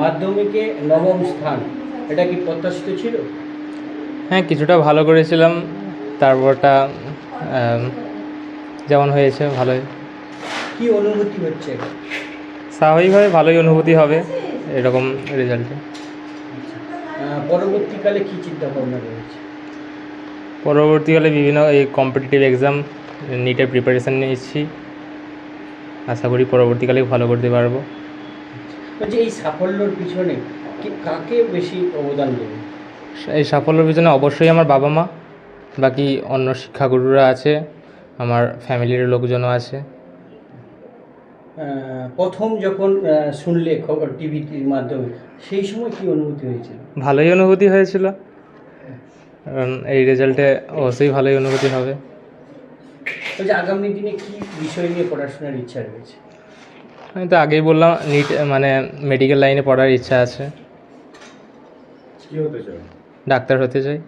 মাধ্যমিকে নবম স্থান। এটা কি প্রত্যাশিত ছিল? হ্যাঁ কিছুটা ভালো করেছিলাম। তারপরটা যেমন হয়েছে ভালোই। কি অনুভূতি হচ্ছে স্বাভাবিকভাবে ভালোই অনুভূতি হবে এরকম রেজাল্টে পরবর্তীকালে কি চিন্তা ভাবনা রয়েছে? পরবর্তীকালে বিভিন্ন এই কম্পিটিটিভ এক্সাম নিটের প্রিপারেশান নিচ্ছি। আশা করি পরবর্তীকালে ভালো করতে পারব। বলছি এই সাফল্যর পিছনে কাকে বেশি অবদান দেবে? এই সাফল্যের পিছনে অবশ্যই আমার বাবা মা বাকি অন্য শিক্ষাগুরুরা আছে আমার ফ্যামিলির লোকজনও আছে। প্রথম যখন শুনলে খবর টিভির মাধ্যমে সেই সময় কি অনুভূতি হয়েছিল? ভালোই অনুভূতি হয়েছিল। কারণ এই রেজাল্টে অবশ্যই ভালোই অনুভূতি হবে। আগামী দিনে কি বিষয় নিয়ে পড়াশোনার ইচ্ছা রয়েছে? আমি তো আগেই বললাম নিট মানে মেডিকেল লাইনে পড়ার ইচ্ছা আছে। কি হতে চাও ডাক্তার হতে চাই।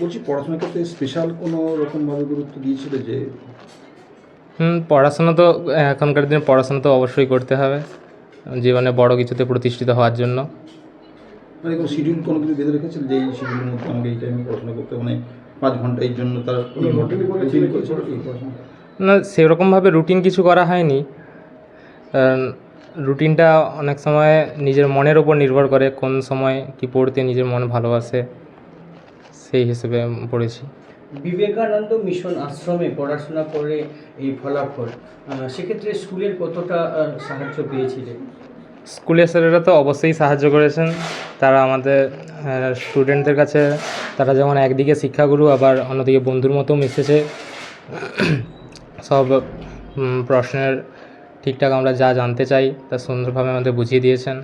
বলছি পড়াশোনার ক্ষেত্রে স্পেশাল কোনো রকমভাবে গুরুত্ব দিয়েছিলে যে? হুম পড়াশোনা তো এখনকার দিনে পড়াশোনা তো অবশ্যই করতে হবে। জীবনে বড় কিছুতে প্রতিষ্ঠিত হওয়ার জন্য। মানে কোনো শিডিউল কোনো কিছু বেঁধে রেখেছিল যে এই শিডিউলের মধ্যে আমাকে এই টাইমে পড়াশোনা করতে মানে পাঁচ ঘণ্টা জন্য তার পড়াশোনা? না সেরকমভাবে রুটিন কিছু করা হয়নি। রুটিনটা অনেক সময় নিজের মনের ওপর নির্ভর করে কোন সময় কি পড়তে নিজের মন ভালোবাসে সেই হিসেবে পড়েছি। বিবেকানন্দ মিশন আশ্রমে পড়াশোনা করে এই ফলাফল সেক্ষেত্রে স্কুলের কতটা সাহায্য পেয়েছিলেন? স্কুলের স্যারেরা তো অবশ্যই সাহায্য করেছেন। তারা আমাদের স্টুডেন্টদের কাছে তারা যেমন একদিকে শিক্ষাগুরু আবার অন্যদিকে বন্ধুর মতো মিশেছে। সব প্রশ্নের ঠিকঠাক আমরা যা জানতে চাই তা সুন্দরভাবে আমাদের বুঝিয়ে দিয়েছেন।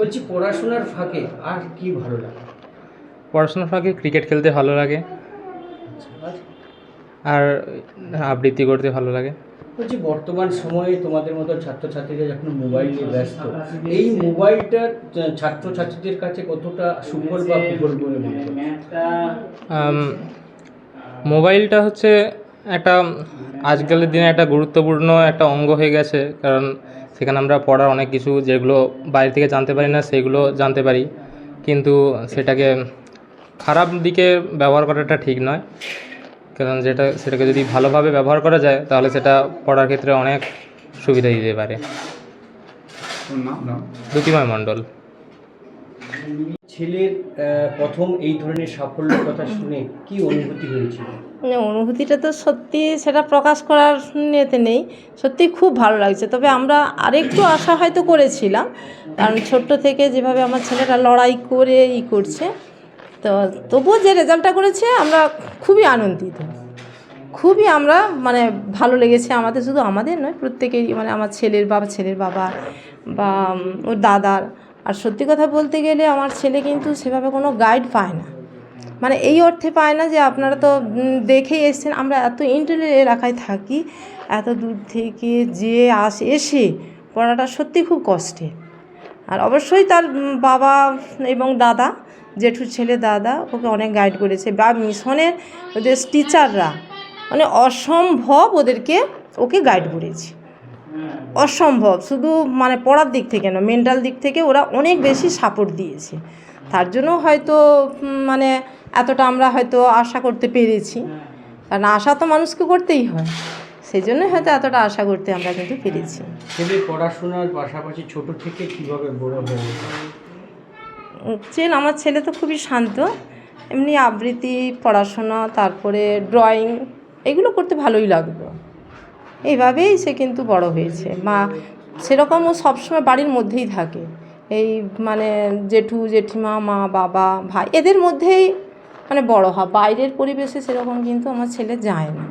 বলছি পড়াশোনার ফাঁকে আর কি ভালো লাগে? পড়াশোনার ফাঁকে ক্রিকেট খেলতে ভালো লাগে। আর আবৃত্তি করতে ভালো লাগে। বলছি বর্তমান সময়ে তোমাদের মতো ছাত্রছাত্রীরা যখন মোবাইল নিয়ে ব্যস্ত এই মোবাইলটা ছাত্রছাত্রীদের কাছে কতটা সুফল বা কুফল বলে মনে মোবাইলটা হচ্ছে একটা আজকালের দিনে একটা গুরুত্বপূর্ণ একটা অঙ্গ হয়ে গেছে। কারণ সেখানে আমরা পড়ার অনেক কিছু যেগুলো বাইরে থেকে জানতে পারি না সেগুলো জানতে পারি। কিন্তু সেটাকে খারাপ দিকে ব্যবহার করাটা ঠিক নয়। কারণ যেটা সেটাকে যদি ভালোভাবে ব্যবহার করা যায় তাহলে সেটা পড়ার ক্ষেত্রে অনেক সুবিধা দিতে পারে। না দ্যুতিময় মণ্ডল। ছেলের প্রথম এই ধরনের সাফল্যের কথা শুনে কি অনুভূতি হয়েছিল? মানে অনুভূতিটা তো সত্যি সেটা প্রকাশ করার ইয়েতে নেই। সত্যি খুব ভালো লাগছে। তবে আমরা আরেকটু আশা হয়তো করেছিলাম। কারণ ছোট্ট থেকে যেভাবে আমার ছেলেটা লড়াই করে ই করছে, তো তবুও যে রেজাল্টটা করেছে আমরা খুবই আনন্দিত। খুবই আমরা মানে ভালো লেগেছে আমাদের, শুধু আমাদের নয়, প্রত্যেকেরই মানে আমার ছেলের বাবা ছেলের বাবা বা ওর দাদার আর সত্যি কথা বলতে গেলে আমার ছেলে কিন্তু সেভাবে কোনো গাইড পায় না। মানে এই অর্থে পায় না যে আপনারা তো দেখেই এসছেন, আমরা এত ইন্টারনেট এলাকায় থাকি, এত দূর থেকে যে আস, এসে পড়াটা সত্যি খুব কষ্টের আর অবশ্যই তার বাবা এবং দাদা, জেঠুর ছেলে দাদা, ওকে অনেক গাইড করেছে। বা মিশনের ওদের টিচাররা মানে অসম্ভব ওদেরকে ওকে গাইড করেছে। অসম্ভব। শুধু মানে পড়ার দিক থেকে না মেন্টাল দিক থেকে ওরা অনেক বেশি সাপোর্ট দিয়েছে। তার জন্য হয়তো মানে এতটা আমরা হয়তো আশা করতে পেরেছি। কারণ আশা তো মানুষকে করতেই হয়। সেই জন্য হয়তো এতটা আশা করতে আমরা কিন্তু পেরেছি। ছেলে পড়াশোনার পাশাপাশি ছোট থেকে কীভাবে বড় হয়ে চেন আমার ছেলে তো খুবই শান্ত। এমনি আবৃত্তি পড়াশোনা তারপরে ড্রয়িং এগুলো করতে ভালোই লাগতো এইভাবেই সে কিন্তু বড় হয়েছে। মা সেরকম ও সবসময় বাড়ির মধ্যেই থাকে। এই মানে জেঠু, জেঠিমা, মা, বাবা, ভাই, এদের মধ্যেই মানে বড় হয়। বাইরের পরিবেশে সেরকম কিন্তু আমার ছেলে যায় না।